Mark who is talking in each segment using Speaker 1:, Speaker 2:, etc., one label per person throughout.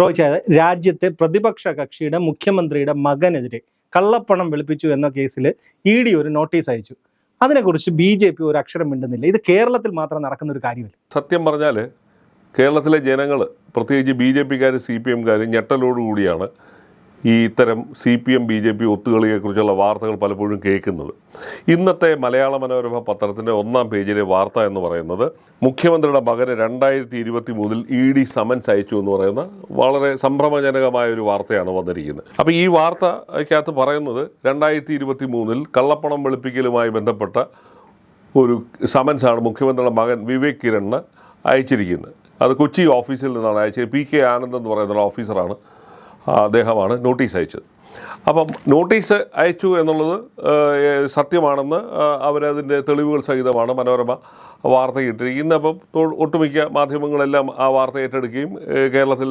Speaker 1: റോയിച്ചായത് രാജ്യത്തെ പ്രതിപക്ഷ കക്ഷിയുടെ മുഖ്യമന്ത്രിയുടെ മകനെതിരെ കള്ളപ്പണം വെളുപ്പിച്ചു എന്ന കേസിൽ ഇ ഡി ഒരു നോട്ടീസ് അയച്ചു. അതിനെക്കുറിച്ച് ബി ജെ പി ഒരു അക്ഷരം മിണ്ടുന്നില്ല. ഇത് കേരളത്തിൽ മാത്രം നടക്കുന്ന ഒരു കാര്യമല്ല.
Speaker 2: സത്യം പറഞ്ഞാൽ കേരളത്തിലെ ജനങ്ങൾ പ്രത്യേകിച്ച് ബി ജെ പിക്കാർ സി പി എംകാർ ഞെട്ടലോടുകൂടിയാണ് ഈ ഇത്തരം C P M B J P ഒത്തുകളിയെക്കുറിച്ചുള്ള വാർത്തകൾ പലപ്പോഴും കേൾക്കുന്നത്. ഇന്നത്തെ മലയാള മനോരമ പത്രത്തിന്റെ ഒന്നാം പേജിലെ വാർത്ത എന്ന് പറയുന്നത് മുഖ്യമന്ത്രിയുടെ മകന് രണ്ടായിരത്തി ഇരുപത്തി മൂന്നിൽ ഇ ഡി സമൻസ് അയച്ചു എന്ന് പറയുന്ന വളരെ സംഭ്രമജനകമായ ഒരു വാർത്തയാണ് വന്നിരിക്കുന്നത്. അപ്പോൾ ഈ വാർത്തയ്ക്കകത്ത് പറയുന്നത് രണ്ടായിരത്തി ഇരുപത്തി മൂന്നിൽ കള്ളപ്പണം വെളുപ്പിക്കലുമായി ബന്ധപ്പെട്ട ഒരു സമൻസാണ് മുഖ്യമന്ത്രിയുടെ മകൻ വിവേക് കിരണിന് അയച്ചിരിക്കുന്നത്. അത് കൊച്ചി ഓഫീസിൽ നിന്നാണ് അയച്ചത്. പി കെ ആനന്ദ് എന്ന് പറയുന്ന ഓഫീസറാണ് അദ്ദേഹമാണ് നോട്ടീസ് അയച്ചത്. അപ്പം നോട്ടീസ് അയച്ചു എന്നുള്ളത് സത്യമാണെന്ന് അവരതിന്റെ തെളിവുകൾ സഹിതമാണ് മനോരമ വാർത്ത ഇട്ടിരിക്കുന്നത് അപ്പം ഒട്ടുമിക്ക മാധ്യമങ്ങളെല്ലാം ആ വാർത്ത ഏറ്റെടുക്കുകയും കേരളത്തിൽ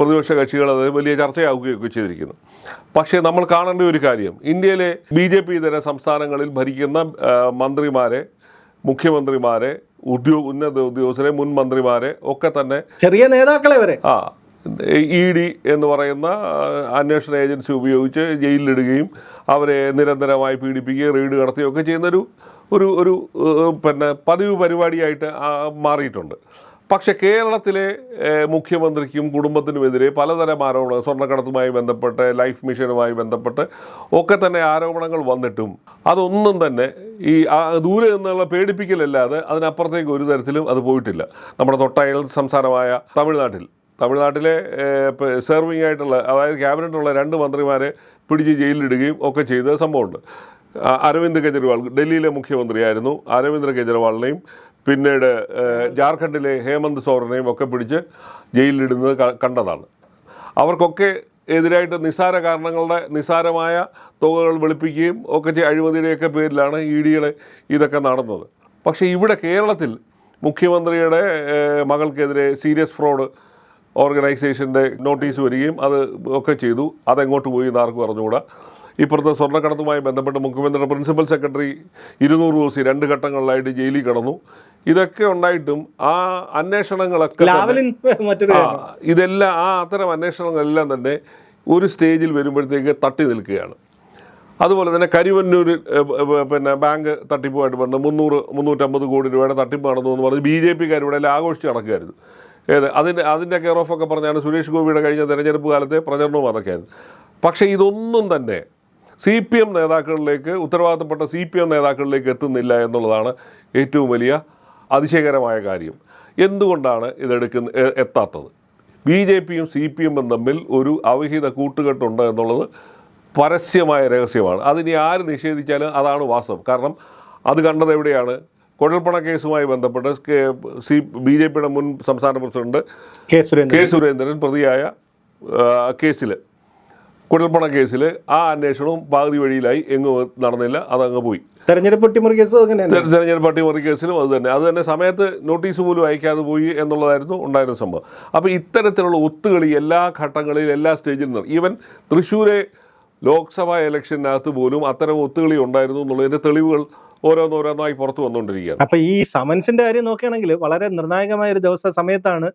Speaker 2: പ്രതിപക്ഷ കക്ഷികൾ അത് വലിയ ചർച്ചയാവുകയൊക്കെ ചെയ്തിരിക്കുന്നു. പക്ഷേ നമ്മൾ കാണേണ്ട ഒരു കാര്യം ഇന്ത്യയിലെ ബി ജെ പി ഇതര സംസ്ഥാനങ്ങളിൽ ഭരിക്കുന്ന മന്ത്രിമാരെ മുഖ്യമന്ത്രിമാരെ ഉദ്യോഗ ഉന്നത ഉദ്യോഗസ്ഥരെ മുൻ മന്ത്രിമാരെ ഒക്കെ തന്നെ
Speaker 1: ചെറിയ നേതാക്കളെ വരെ.
Speaker 2: ആ ഇ ഡി എന്ന് പറയുന്ന അന്വേഷണ ഏജൻസി ഉപയോഗിച്ച് ജയിലിലിടുകയും അവരെ നിരന്തരമായി പീഡിപ്പിക്കുകയും റെയ്ഡ് നടത്തുകയും ഒക്കെ ചെയ്യുന്നൊരു ഒരു ഒരു പിന്നെ പതിവ് പരിപാടിയായിട്ട് മാറിയിട്ടുണ്ട്. പക്ഷെ കേരളത്തിലെ മുഖ്യമന്ത്രിക്കും കുടുംബത്തിനുമെതിരെ പലതരം ആരോപണങ്ങൾ സ്വർണക്കടത്തുമായി ബന്ധപ്പെട്ട് ലൈഫ് മിഷനുമായി ബന്ധപ്പെട്ട് ഒക്കെ തന്നെ ആരോപണങ്ങൾ വന്നിട്ടും അതൊന്നും തന്നെ ഈ ദൂരെ നിന്നുള്ള പേടിപ്പിക്കലല്ലാതെ അതിനപ്പുറത്തേക്ക് ഒരു തരത്തിലും അത് പോയിട്ടില്ല. നമ്മുടെ തൊട്ടയൽ സംസ്ഥാനമായ തമിഴ്നാട്ടിൽ തമിഴ്നാട്ടിലെ സെർവിംഗ് ആയിട്ടുള്ള അതായത് ക്യാബിനറ്റുള്ള രണ്ട് മന്ത്രിമാരെ പിടിച്ച് ജയിലിലിടുകയും ഒക്കെ ചെയ്ത സംഭവമുണ്ട്. അരവിന്ദ് കെജ്രിവാൾ ഡൽഹിയിലെ മുഖ്യമന്ത്രിയായിരുന്നു. അരവിന്ദ് കെജ്രിവാളിനെയും പിന്നീട് ജാർഖണ്ഡിലെ ഹേമന്ത് സോറനെയും ഒക്കെ പിടിച്ച് ജയിലിലിടുന്നത് കണ്ടതാണ്. അവർക്കൊക്കെ എതിരായിട്ട് നിസ്സാര കാരണങ്ങളുടെ നിസ്സാരമായ തുകകൾ വെളുപ്പിക്കുകയും ഒക്കെ ചെയ്യ അഴിമതിയുടെയൊക്കെ പേരിലാണ് ഇ ഡികളെ ഇതൊക്കെ നടന്നത്. പക്ഷേ ഇവിടെ കേരളത്തിൽ മുഖ്യമന്ത്രിയുടെ മകൾക്കെതിരെ സീരിയസ് ഫ്രോഡ് ഓർഗനൈസേഷന്റെ നോട്ടീസ് വരികയും അത് ഒക്കെ ചെയ്തു. അതെങ്ങോട്ട് പോയി എന്ന് ആർക്കും അറിഞ്ഞുകൂടാ. ഇപ്പുറത്തെ സ്വർണക്കടത്തുമായി ബന്ധപ്പെട്ട് മുഖ്യമന്ത്രിയുടെ പ്രിൻസിപ്പൽ സെക്രട്ടറി ഇരുന്നൂറ് ദിവസം രണ്ട് ഘട്ടങ്ങളിലായിട്ട് ജയിലിൽ കടന്നു. ഇതൊക്കെ ഉണ്ടായിട്ടും ആ അന്വേഷണങ്ങളൊക്കെ ഇതെല്ലാം ആ അത്തരം അന്വേഷണങ്ങളെല്ലാം തന്നെ ഒരു സ്റ്റേജിൽ വരുമ്പോഴത്തേക്ക് തട്ടി നിൽക്കുകയാണ്. അതുപോലെ തന്നെ കരിവന്നൂരിൽ പിന്നെ ബാങ്ക് തട്ടിപ്പുമായിട്ട് പറഞ്ഞു മുന്നൂറ് മുന്നൂറ്റമ്പത് കോടി രൂപയുടെ തട്ടിപ്പ് നടന്നു എന്ന് പറഞ്ഞ് ബി ജെ പിക്കാർ ഇവിടെ എല്ലാം ആഘോഷിച്ച് നടക്കുകയായിരുന്നു. ഏത്? അതിന്റെ അതിന്റെ കെയർ ഓഫ് ഒക്കെ പറഞ്ഞാണ് സുരേഷ് ഗോപിയുടെ കഴിഞ്ഞ തെരഞ്ഞെടുപ്പ് കാലത്തെ പ്രചരണവും അതൊക്കെയായിരുന്നു പക്ഷേ ഇതൊന്നും തന്നെ സി പി എം നേതാക്കളിലേക്ക് ഉത്തരവാദിത്തപ്പെട്ട സി പി എം നേതാക്കളിലേക്ക് എത്തുന്നില്ല എന്നുള്ളതാണ് ഏറ്റവും വലിയ അതിശയകരമായ കാര്യം. എന്തുകൊണ്ടാണ് ഇതെടുക്കുന്ന എത്താത്തത്? ബി ജെ പിയും സി പി എമ്മും തമ്മിൽ ഒരു അവിഹിത കൂട്ടുകെട്ടുണ്ട് എന്നുള്ളത് പരസ്യമായ രഹസ്യമാണ്. അതിനി ആര് നിഷേധിച്ചാലും അതാണ് വാസ്തവം. കാരണം അത് കണ്ടത് എവിടെയാണ്? കുഴൽപ്പണ കേസുമായി ബന്ധപ്പെട്ട് സി ബി ജെ പിയുടെ മുൻ സംസ്ഥാന പ്രസിഡന്റ്
Speaker 1: കെ സുരേന്ദ്രൻ.
Speaker 2: പ്രതിയായ കേസിൽ കുഴൽപ്പണ കേസിൽ ആ അന്വേഷണവും പാതി വഴിയിലായി എങ്ങും നടന്നില്ല അതങ്ങ് പോയി.
Speaker 1: തെരഞ്ഞെടുപ്പ് അട്ടിമറി കേസും
Speaker 2: തെരഞ്ഞെടുപ്പ് അട്ടിമറി കേസിലും അത് തന്നെ. അത് തന്നെ സമയത്ത് നോട്ടീസ് പോലും അയക്കാതെ പോയി എന്നുള്ളതായിരുന്നു ഉണ്ടായിരുന്ന സംഭവം. അപ്പോൾ ഇത്തരത്തിലുള്ള ഒത്തുകളി എല്ലാ ഘട്ടങ്ങളിലും എല്ലാ സ്റ്റേജിലും നിന്ന് ഈവൻ തൃശ്ശൂരെ ലോക്സഭാ ഇലക്ഷനകത്ത് പോലും അത്തരം ഒത്തുകളി ഉണ്ടായിരുന്നു എന്നുള്ളതിന്റെ തെളിവുകൾ ഓരോന്നോരോന്നായി പുറത്തു വന്നുകൊണ്ടിരിക്കുകയാണ്.
Speaker 1: അപ്പൊ ഈ സമൻസിന്റെ കാര്യം നോക്കുകയാണെങ്കിൽ വളരെ നിർണായകമായ ഒരു ദിവസ സമയത്താണ്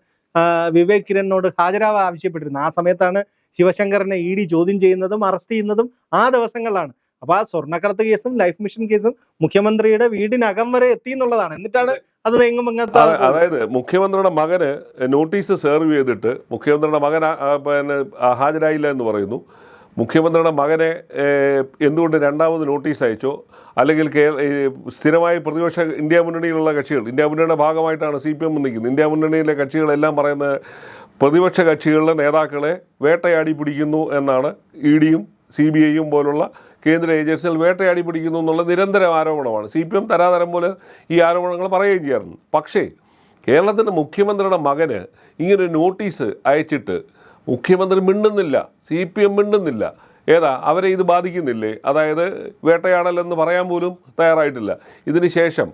Speaker 1: വിവേക് കിരണിനോട് ഹാജരാവാൻ ആവശ്യപ്പെട്ടിരുന്നത്. ആ സമയത്താണ് ശിവശങ്കറിനെ ഇ ഡി ചോദ്യം ചെയ്യുന്നതും അറസ്റ്റ് ചെയ്യുന്നതും ആ ദിവസങ്ങളിലാണ്. അപ്പൊ ആ സ്വർണക്കടത്ത് കേസും ലൈഫ് മിഷൻ കേസും മുഖ്യമന്ത്രിയുടെ വീടിനകം വരെ എത്തി എന്നുള്ളതാണ്. എന്നിട്ടാണ് അത്
Speaker 2: അതായത് മുഖ്യമന്ത്രിയുടെ മകന് നോട്ടീസ് സെർവ് ചെയ്തിട്ട് മുഖ്യമന്ത്രിയുടെ മകൻ പിന്നെ ഹാജരായില്ല എന്ന് പറയുന്നു. മുഖ്യമന്ത്രിയുടെ മകനെ എന്തുകൊണ്ട് രണ്ടാമത് നോട്ടീസ് അയച്ചോ? അല്ലെങ്കിൽ സ്ഥിരമായി പ്രതിപക്ഷ ഇന്ത്യ മുന്നണിയിലുള്ള കക്ഷികൾ ഇന്ത്യ മുന്നണിയുടെ ഭാഗമായിട്ടാണ് സി പി എം നിൽക്കുന്നത്. ഇന്ത്യ മുന്നണിയിലെ കക്ഷികളെല്ലാം പറയുന്നത് പ്രതിപക്ഷ കക്ഷികളുടെ നേതാക്കളെ വേട്ടയാടി പിടിക്കുന്നു എന്നാണ് ഇ ഡിയും സി ബി ഐയും പോലുള്ള കേന്ദ്ര ഏജൻസികൾ വേട്ടയാടി പിടിക്കുന്നു എന്നുള്ള നിരന്തര ആരോപണമാണ്. സി പി എം തരാതരം പോലെ ഈ ആരോപണങ്ങൾ പറയുകയും ചെയ്യാറുണ്ട്. പക്ഷേ കേരളത്തിന്റെ മുഖ്യമന്ത്രിയുടെ മകന് ഇങ്ങനെ നോട്ടീസ് അയച്ചിട്ട് മുഖ്യമന്ത്രി മിണ്ടുന്നില്ല സി പി എം മിണ്ടുന്നില്ല. ഏതാ അവരെ ഇത് ബാധിക്കുന്നില്ലേ? അതായത് വേട്ടയാടലെന്ന് പറയാൻ പോലും തയ്യാറായിട്ടില്ല. ഇതിന് ശേഷം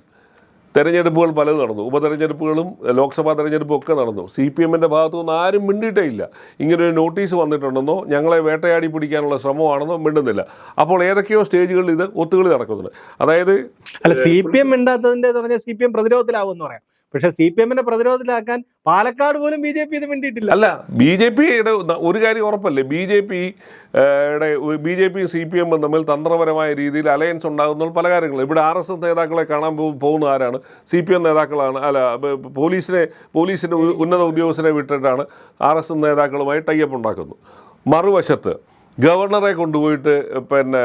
Speaker 2: തെരഞ്ഞെടുപ്പുകൾ പലതും നടന്നു. ഉപതെരഞ്ഞെടുപ്പുകളും ലോക്സഭാ തെരഞ്ഞെടുപ്പും ഒക്കെ നടന്നു. സി പി എമ്മിന്റെ ഭാഗത്തു നിന്ന് ആരും മിണ്ടിയിട്ടേ ഇല്ല. ഇങ്ങനൊരു നോട്ടീസ് വന്നിട്ടുണ്ടെന്നോ ഞങ്ങളെ വേട്ടയാടി പിടിക്കാനുള്ള ശ്രമമാണെന്നോ മിണ്ടുന്നില്ല. അപ്പോൾ ഏതൊക്കെയോ സ്റ്റേജുകളിൽ ഇത് ഒത്തുകളി നടക്കുന്നുണ്ട്. അതായത്
Speaker 1: അല്ല സി പി എം മിണ്ടാത്തതിന്റെ സി പി എം പ്രതിരോധത്തിലാവും എന്ന് പറയാം. പക്ഷെ സി പി എമ്മിനെ പ്രതിരോധത്തിലാക്കാൻ പാലക്കാട് പോലും ബി ജെ പി ഇത് വേണ്ടിയിട്ടില്ല
Speaker 2: അല്ല ബി ജെ പിയുടെ ഒരു കാര്യം ഉറപ്പല്ലേ? B J P B J P C P എമ്മും തമ്മിൽ തന്ത്രപരമായ രീതിയിൽ അലയൻസ് ഉണ്ടാകുന്ന പല കാര്യങ്ങളും. ഇവിടെ ആർ എസ് എസ് നേതാക്കളെ കാണാൻ പോകുന്ന ആരാണ്? സി പി എം നേതാക്കളാണ്. അല്ല പോലീസിനെ പോലീസിന്റെ ഉന്നത ഉദ്യോഗസ്ഥരെ വിട്ടിട്ടാണ് ആർ എസ് എസ് നേതാക്കളുമായി ടൈപ്പ് ഉണ്ടാക്കുന്നത്. മറുവശത്ത് ഗവർണറെ കൊണ്ടുപോയിട്ട് പിന്നെ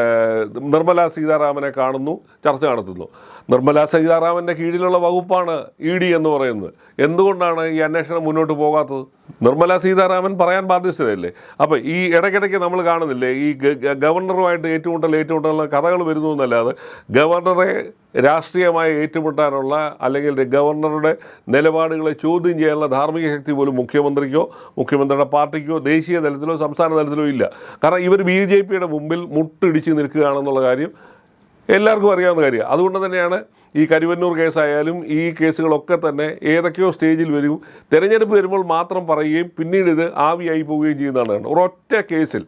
Speaker 2: നിർമ്മല സീതാരാമനെ കാണുന്നു ചർച്ച നടത്തുന്നു. നിർമ്മല സീതാരാമന്റെ കീഴിലുള്ള വകുപ്പാണ് ഇ ഡി എന്ന് പറയുന്നത്. എന്തുകൊണ്ടാണ് ഈ അന്വേഷണം മുന്നോട്ട് പോകാത്തത്? നിർമ്മല സീതാരാമൻ പറയാൻ ബാധ്യസ്ഥതയല്ലേ? അപ്പോൾ ഈ ഇടയ്ക്കിടയ്ക്ക് നമ്മൾ കാണുന്നില്ലേ ഈ ഗവർണറുമായിട്ട് ഏറ്റുമുട്ടൽ ഏറ്റുമുട്ടലുള്ള കഥകൾ വരുന്നു എന്നല്ലാതെ ഗവർണറെ രാഷ്ട്രീയമായി ഏറ്റുമുട്ടാനുള്ള അല്ലെങ്കിൽ ഗവർണറുടെ നിലപാടുകളെ ചോദ്യം ചെയ്യാനുള്ള ധാർമ്മിക ശക്തി പോലും മുഖ്യമന്ത്രിക്കോ മുഖ്യമന്ത്രിയുടെ പാർട്ടിക്കോ ദേശീയ തലത്തിലോ സംസ്ഥാന തലത്തിലോ ഇല്ല. കാരണം ഇവർ ബി ജെ പിയുടെ മുമ്പിൽ മുട്ടിടിച്ച് നിൽക്കുകയാണെന്നുള്ള കാര്യം എല്ലാവർക്കും അറിയാവുന്ന കാര്യമാണ്. അതുകൊണ്ട് തന്നെയാണ് ഈ കരുവന്നൂർ കേസായാലും ഈ കേസുകളൊക്കെ തന്നെ ഏതൊക്കെയോ സ്റ്റേജിൽ വരും. തെരഞ്ഞെടുപ്പ് വരുമ്പോൾ മാത്രം പറയുകയും പിന്നീട് ഇത് ആവിയായി പോവുകയും ചെയ്യുന്നതാണ്. ഒരൊറ്റ കേസിൽ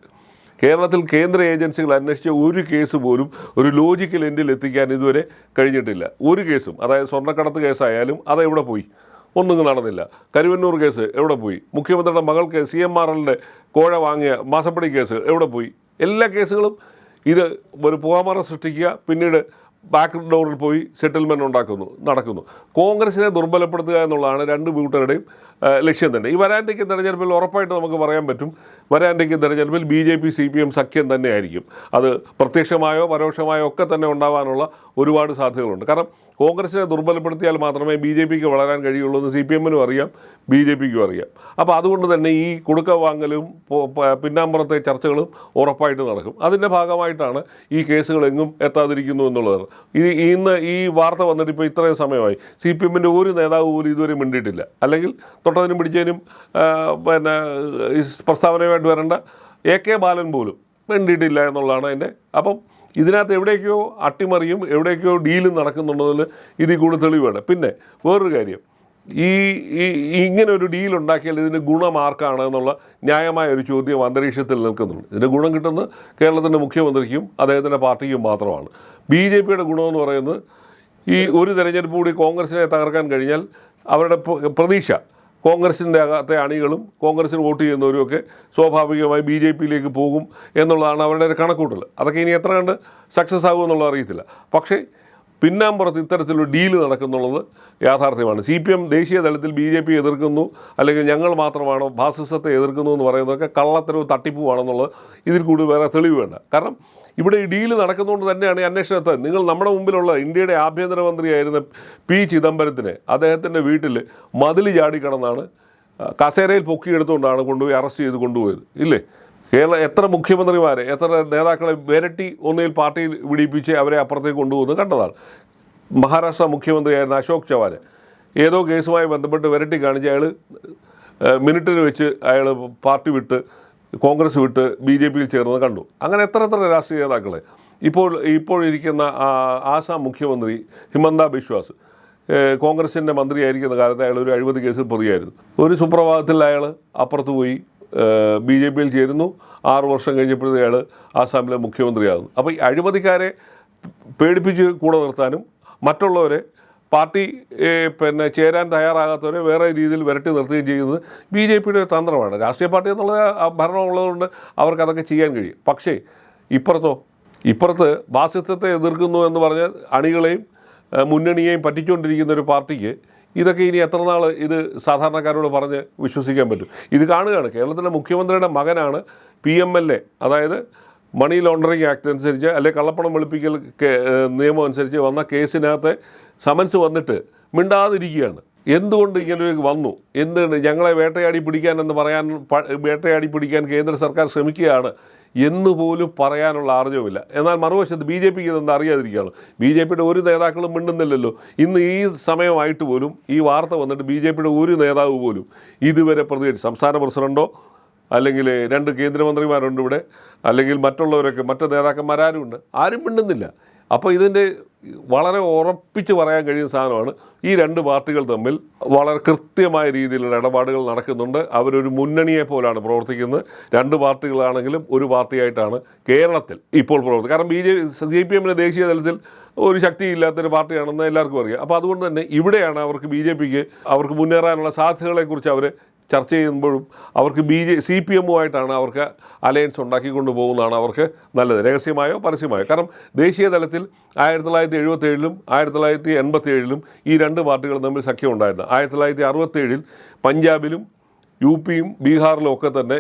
Speaker 2: കേരളത്തിൽ കേന്ദ്ര ഏജൻസികൾ അന്വേഷിച്ച ഒരു കേസ് പോലും ഒരു ലോജിക്കൽ എൻഡിൽ എത്തിക്കാൻ ഇതുവരെ കഴിഞ്ഞിട്ടില്ല. ഒരു കേസും അതായത് സ്വർണക്കടത്ത് കേസായാലും അത് എവിടെ പോയി? ഒന്നും നടന്നില്ല. കരുവന്നൂർ കേസ് എവിടെ പോയി? മുഖ്യമന്ത്രിയുടെ മകൾക്ക് സി എം ആർ എല്ലിന്റെ കോഴ വാങ്ങിയ മാസപ്പടി കേസ് എവിടെ പോയി? എല്ലാ കേസുകളും ഇത് ഒരു പുകാമറ സൃഷ്ടിക്കുക പിന്നീട് ബാക്ക് ഡോറിൽ പോയി സെറ്റിൽമെന്റ് ഉണ്ടാക്കുന്നു നടക്കുന്നു. കോൺഗ്രസിനെ ദുർബലപ്പെടുത്തുക എന്നുള്ളതാണ് രണ്ട് കൂട്ടരുടെയും ലക്ഷ്യം തന്നെ ഈ വരാൻഡയ്ക്ക് തെരഞ്ഞെടുപ്പിൽ ഉറപ്പായിട്ട് നമുക്ക് പറയാൻ പറ്റും. വരാൻഡയ്ക്ക് തെരഞ്ഞെടുപ്പിൽ B J P C P M സഖ്യം തന്നെയായിരിക്കും. അത് പ്രത്യക്ഷമായോ പരോക്ഷമായോ ഒക്കെ തന്നെ ഉണ്ടാവാനുള്ള ഒരുപാട് സാധ്യതകളുണ്ട്. കാരണം കോൺഗ്രസിനെ ദുർബലപ്പെടുത്തിയാൽ മാത്രമേ ബി ജെ പിക്ക് വളരാൻ കഴിയുള്ളൂ എന്ന് സി പി എമ്മിനും അറിയാം ബി ജെ പിക്കും അറിയാം. അപ്പോൾ അതുകൊണ്ട് തന്നെ ഈ കുടുക്ക വാങ്ങലും പിന്നാമ്പുറത്തെ ചർച്ചകളും ഉറപ്പായിട്ട് നടക്കും. അതിന്റെ ഭാഗമായിട്ടാണ് ഈ കേസുകൾ എങ്ങും എത്താതിരിക്കുന്നു എന്നുള്ളതാണ് ഇത് ഇന്ന് ഈ വാർത്ത വന്നിട്ട് ഇപ്പോൾ ഇത്രയും സമയമായി. സി പി എമ്മിന്റെ ഒരു നേതാവ് പോലും ഇതുവരെ മിണ്ടിയിട്ടില്ല. അല്ലെങ്കിൽ തൊട്ടതിനും പിടിച്ചതിനും പിന്നെ പ്രസ്താവനയുമായിട്ട് വരേണ്ട എ കെ ബാലൻ പോലും വേണ്ടിയിട്ടില്ല എന്നുള്ളതാണ് അതിന്റെ അപ്പം ഇതിനകത്ത് എവിടേക്കോ അട്ടിമറിയും എവിടേക്കോ ഡീലും നടക്കുന്നുണ്ടെന്നതിൽ ഇതിൽ കൂടുതൽ തെളിവാണ്. പിന്നെ വേറൊരു കാര്യം ഈ ഇങ്ങനെ ഒരു ഡീൽ ഉണ്ടാക്കിയാൽ ഇതിന് ഗുണമാർക്കാണ് എന്നുള്ള ന്യായമായ ഒരു ചോദ്യം അന്തരീക്ഷത്തിൽ നിൽക്കുന്നുണ്ട്. ഇതിന്റെ ഗുണം കിട്ടുന്നത് കേരളത്തിന്റെ മുഖ്യമന്ത്രിക്കും അദ്ദേഹത്തിന്റെ പാർട്ടിക്കും മാത്രമാണ്. ബി ജെ പിയുടെ ഗുണമെന്ന് പറയുന്നത് ഈ ഒരു തെരഞ്ഞെടുപ്പ് കൂടി കോൺഗ്രസിനെ തകർക്കാൻ കഴിഞ്ഞാൽ അവരുടെ പ്ര- പ്രതീക്ഷ കോൺഗ്രസിന്റെ അകത്തെ അണികളും കോൺഗ്രസിന് വോട്ട് ചെയ്യുന്നവരും ഒക്കെ സ്വാഭാവികമായി ബി ജെ പിയിലേക്ക് പോകും എന്നുള്ളതാണ് അവരുടെ ഒരു കണക്കൂട്ടൽ. അതൊക്കെ ഇനി എത്ര കണ്ട് സക്സസ് ആകും എന്നുള്ളത് അറിയത്തില്ല. പക്ഷേ പിന്നാമ്പുറത്ത് ഇത്തരത്തിലൊരു ഡീൽ നടക്കുന്നുള്ളത് യാഥാർത്ഥ്യമാണ്. സി പി എം ദേശീയ തലത്തിൽ ബി ജെ പി എതിർക്കുന്നു അല്ലെങ്കിൽ ഞങ്ങൾ മാത്രമാണോ ഫാസിസത്തെ എതിർക്കുന്നു എന്ന് പറയുന്നതൊക്കെ കള്ളത്തരവും തട്ടിപ്പുമാണെന്നുള്ളത് ഇതിൽ കൂടുതൽ വേറെ തെളിവ് വേണ്ട. കാരണം ഇവിടെ ഈ ഡീൽ നടക്കുന്നതുകൊണ്ട് തന്നെയാണ് ഈ അന്വേഷണത്തെ. നിങ്ങൾ നമ്മുടെ മുമ്പിലുള്ള ഇന്ത്യയുടെ ആഭ്യന്തരമന്ത്രിയായിരുന്ന പി ചിദംബരത്തിനെ അദ്ദേഹത്തിന്റെ വീട്ടിൽ മതിൽ ചാടിക്കടന്നാണ് ആ, കസേരയിൽ പൊക്കിയെടുത്തുകൊണ്ടാണ് കൊണ്ടുപോയി അറസ്റ്റ് ചെയ്ത് കൊണ്ടുപോയത്. ഇല്ലേ? കേരള എത്ര മുഖ്യമന്ത്രിമാരെ എത്ര നേതാക്കളെ വിരട്ടി ഒന്നിൽ പാർട്ടിയിൽ വിടിപ്പിച്ച് അവരെ അപ്പുറത്തേക്ക് കൊണ്ടുപോകുന്നത് കണ്ടതാണ്. മഹാരാഷ്ട്ര മുഖ്യമന്ത്രിയായിരുന്ന അശോക് ചവാൻ ഏതോ കേസുമായി ബന്ധപ്പെട്ട് വിരട്ടി കാണിച്ച് അയാൾ മിനിറ്റിന് വെച്ച് അയാൾ പാർട്ടി വിട്ട് കോൺഗ്രസ് വിട്ട് ബി ജെ പിയിൽ ചേർന്ന് കണ്ടു. അങ്ങനെ എത്ര എത്ര രാഷ്ട്രീയ നേതാക്കളെ. ഇപ്പോൾ ഇപ്പോഴിരിക്കുന്ന ആസാം മുഖ്യമന്ത്രി ഹിമന്ത ബിശ്വാസ് കോൺഗ്രസിന്റെ മന്ത്രിയായിരിക്കുന്ന കാലത്ത് അയാൾ ഒരു അഴിമതി കേസിൽ പ്രതിയായിരുന്നു. ഒരു സുപ്രഭാതത്തിൽ അയാൾ അപ്പുറത്ത് പോയി ബി ജെ പിയിൽ ചേരുന്നു. ആറു വർഷം കഴിഞ്ഞപ്പോഴത്തേക്ക് അയാൾ ആസാമിലെ മുഖ്യമന്ത്രിയാകുന്നു. അപ്പോൾ ഈ അഴിമതിക്കാരെ പേടിപ്പിച്ച് കൂടെ നിർത്താനും മറ്റുള്ളവരെ പാർട്ടി പിന്നെ ചേരാൻ തയ്യാറാകാത്തവരെ വേറെ രീതിയിൽ വിരട്ടി നിർത്തുകയും ചെയ്യുന്നത് ബി ജെ പിയുടെ തന്ത്രമാണ്. രാഷ്ട്രീയ പാർട്ടി എന്നുള്ള ഭരണമുള്ളതുകൊണ്ട് അവർക്ക് അതൊക്കെ ചെയ്യാൻ കഴിയും. പക്ഷേ ഇപ്പുറത്തോ ഇപ്പുറത്ത് ബാസിത്വത്തെ എതിർക്കുന്നു എന്ന് പറഞ്ഞ അണികളെയും മുന്നണിയെയും പറ്റിച്ചുകൊണ്ടിരിക്കുന്ന ഒരു പാർട്ടിക്ക് ഇതൊക്കെ ഇനി എത്ര നാൾ ഇത് സാധാരണക്കാരോട് പറഞ്ഞ് വിശ്വസിക്കാൻ പറ്റും? ഇത് കാണുകയാണ്. കേരളത്തിലെ മുഖ്യമന്ത്രിയുടെ മകനാണ് പി എം എൽ എ. അതായത് മണി ലോണ്ടറിങ് ആക്ട് അനുസരിച്ച് അല്ലെങ്കിൽ കള്ളപ്പണം വെളുപ്പിക്കൽ നിയമം അനുസരിച്ച് വന്ന കേസിനകത്ത് സമൻസ് വന്നിട്ട് മിണ്ടാതിരിക്കുകയാണ്. എന്തുകൊണ്ട് ഇങ്ങനൊരു വന്നു? എന്താണ് ഞങ്ങളെ വേട്ടയാടി പിടിക്കാൻ എന്ന് പറയാൻ വേട്ടയാടി പിടിക്കാൻ കേന്ദ്ര സർക്കാർ ശ്രമിക്കുകയാണ് എന്ന് പോലും പറയാനുള്ള ആർജവുമില്ല. എന്നാൽ മറുവശത്ത് ബി ജെ പിക്ക് ഇതെന്ന് അറിയാതിരിക്കുകയാണ്. ബി ജെ പിയുടെ ഒരു നേതാക്കളും മിണ്ടുന്നില്ലല്ലോ. ഇന്ന് ഈ സമയമായിട്ട് പോലും ഈ വാർത്ത വന്നിട്ട് ബി ജെ പിയുടെ ഒരു നേതാവ് പോലും ഇതുവരെ പ്രതികരിച്ചു. സംസ്ഥാന പ്രസിഡന്റോ അല്ലെങ്കിൽ രണ്ട് കേന്ദ്രമന്ത്രിമാരുണ്ട് ഇവിടെ. അല്ലെങ്കിൽ മറ്റുള്ളവരൊക്കെ മറ്റ് നേതാക്കന്മാരാരും ഉണ്ട്. ആരും മിണ്ടുന്നില്ല. അപ്പോൾ ഇതിന്റെ വളരെ ഉറപ്പിച്ച് പറയാൻ കഴിയുന്ന സാധനമാണ് ഈ രണ്ട് പാർട്ടികൾ തമ്മിൽ വളരെ കൃത്യമായ രീതിയിലുള്ള ഇടപാടുകൾ നടക്കുന്നുണ്ട്. അവരൊരു മുന്നണിയെ പോലാണ് പ്രവർത്തിക്കുന്നത്. രണ്ട് പാർട്ടികളാണെങ്കിലും ഒരു പാർട്ടിയായിട്ടാണ് കേരളത്തിൽ ഇപ്പോൾ പ്രവർത്തിക്കുന്നത് കാരണം ബി ജെ സി പി എമ്മിന് ദേശീയ തലത്തിൽ ഒരു ശക്തിയില്ലാത്തൊരു പാർട്ടിയാണെന്ന് എല്ലാവർക്കും അറിയാം. അപ്പോൾ അതുകൊണ്ട് തന്നെ ഇവിടെയാണ് അവർക്ക് ബി ജെ പിക്ക് അവർക്ക് മുന്നേറാനുള്ള സാധ്യതകളെക്കുറിച്ച് അവർ ചർച്ച ചെയ്യുമ്പോഴും അവർക്ക് ബി ജെ സി പി എമ്മുമായിട്ടാണ് അവർക്ക് അലയൻസ് ഉണ്ടാക്കിക്കൊണ്ട് പോകുന്നതാണ് അവർക്ക് നല്ലത്. രഹസ്യമായോ പരസ്യമായോ? കാരണം ദേശീയ തലത്തിൽ ആയിരത്തി തൊള്ളായിരത്തി എഴുപത്തേഴിലും ആയിരത്തി തൊള്ളായിരത്തി എൺപത്തി ഏഴിലും ഈ രണ്ട് പാർട്ടികളും തമ്മിൽ സഖ്യം ഉണ്ടായിരുന്നു. ആയിരത്തി തൊള്ളായിരത്തി അറുപത്തേഴിൽ പഞ്ചാബിലും യു പിയും ബീഹാറിലും ഒക്കെ തന്നെ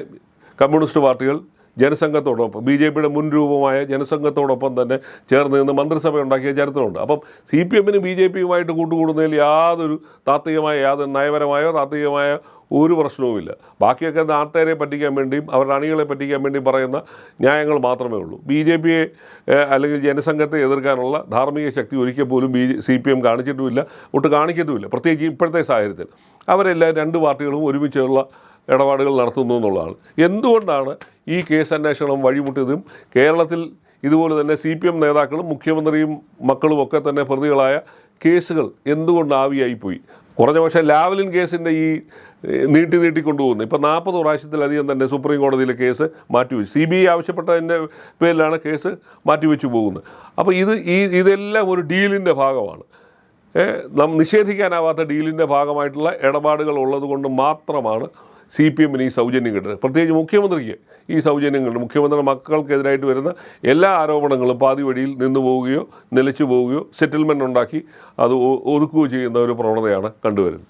Speaker 2: കമ്മ്യൂണിസ്റ്റ് പാർട്ടികൾ ജനസംഘത്തോടൊപ്പം ബി ജെ പിയുടെ മുൻ രൂപമായ ജനസംഘത്തോടൊപ്പം തന്നെ ചേർന്ന് നിന്ന് മന്ത്രിസഭ ഉണ്ടാക്കിയ ചരിത്രമുണ്ട്. അപ്പം സി പി എമ്മിന് ബി ജെ പിയുമായിട്ട് കൂട്ടുകൂടുന്നതിൽ യാതൊരു താത്വികമായ യാതൊരു നയപരമായോ താത്വികമായ ഒരു പ്രശ്നവുമില്ല. ബാക്കിയൊക്കെ നാട്ടുകാരെ പറ്റിക്കാൻ വേണ്ടിയും അവരുടെ അണികളെ പറ്റിക്കാൻ വേണ്ടിയും പറയുന്ന ന്യായങ്ങൾ മാത്രമേ ഉള്ളൂ. ബി ജെ പിയെ അല്ലെങ്കിൽ ജനസംഘത്തെ എതിർക്കാനുള്ള ധാർമ്മിക ശക്തി ഒരിക്കൽ പോലും ബി സി പി എം കാണിച്ചിട്ടുമില്ല ഒട്ട് കാണിക്കത്തുമില്ല. പ്രത്യേകിച്ച് ഇപ്പോഴത്തെ സാഹചര്യത്തിൽ. അവരെല്ലാം രണ്ട് പാർട്ടികളും ഒരുമിച്ചുള്ള ഇടപാടുകൾ നടത്തുന്നു എന്നുള്ളതാണ്. എന്തുകൊണ്ടാണ് ഈ കേസ് അന്വേഷണം വഴിമുട്ടിയതും കേരളത്തിൽ ഇതുപോലെ തന്നെ സി പി എം നേതാക്കളും മുഖ്യമന്ത്രിയും മക്കളും ഒക്കെ തന്നെ പ്രതികളായ കേസുകൾ എന്തുകൊണ്ട് ആവിയായിപ്പോയി? കുറഞ്ഞ പക്ഷേ ലാവലിൻ കേസിന്റെ ഈ നീട്ടി നീട്ടി കൊണ്ടുപോകുന്നു. ഇപ്പോൾ നാൽപ്പത് പ്രാവശ്യത്തിലധികം തന്നെ സുപ്രീം കോടതിയിലെ കേസ് മാറ്റിവെച്ചു. സി ബി ഐ ആവശ്യപ്പെട്ടതിന്റെ പേരിലാണ് കേസ് മാറ്റിവെച്ചു പോകുന്നത്. അപ്പോൾ ഇത് ഈ ഇതെല്ലാം ഒരു ഡീലിന്റെ ഭാഗമാണ്. നാം നിഷേധിക്കാനാവാത്ത ഡീലിന്റെ ഭാഗമായിട്ടുള്ള ഇടപാടുകൾ ഉള്ളത് കൊണ്ട് മാത്രമാണ് സി പി എമ്മിന് ഈ സൗജന്യം കിട്ടുന്നത്. പ്രത്യേകിച്ച് മുഖ്യമന്ത്രിക്ക് ഈ സൗജന്യം കിട്ടും മുഖ്യമന്ത്രിയുടെ മക്കൾക്കെതിരായിട്ട് വരുന്ന എല്ലാ ആരോപണങ്ങളും പാതി വഴിയിൽ നിന്നു പോവുകയോ നിലച്ചു പോവുകയോ സെറ്റിൽമെന്റ് ഉണ്ടാക്കി അത് ഒതുക്കുകയോ ചെയ്യുന്ന ഒരു പ്രവണതയാണ് കണ്ടുവരുന്നത്.